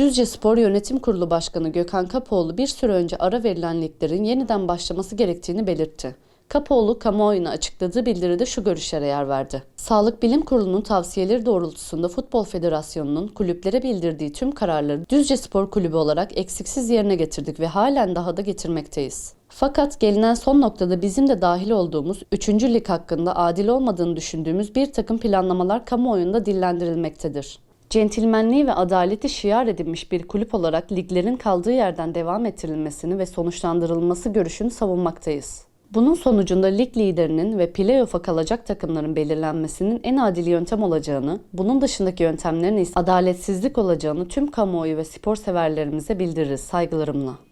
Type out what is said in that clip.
Düzce Spor Yönetim Kurulu Başkanı Gökhan Kapoğlu bir süre önce ara verilen liglerin yeniden başlaması gerektiğini belirtti. Kapoğlu kamuoyuna açıkladığı bildiride şu görüşlere yer verdi. Sağlık Bilim Kurulu'nun tavsiyeleri doğrultusunda Futbol Federasyonu'nun kulüplere bildirdiği tüm kararları Düzce Spor Kulübü olarak eksiksiz yerine getirdik ve halen daha da getirmekteyiz. Fakat gelinen son noktada bizim de dahil olduğumuz 3. lig hakkında adil olmadığını düşündüğümüz bir takım planlamalar kamuoyunda dillendirilmektedir. Centilmenliği ve adaleti şiar edinmiş bir kulüp olarak liglerin kaldığı yerden devam ettirilmesini ve sonuçlandırılması görüşünü savunmaktayız. Bunun sonucunda lig liderinin ve playoff'a kalacak takımların belirlenmesinin en adil yöntem olacağını, bunun dışındaki yöntemlerin ise adaletsizlik olacağını tüm kamuoyu ve spor severlerimize bildiririz saygılarımla.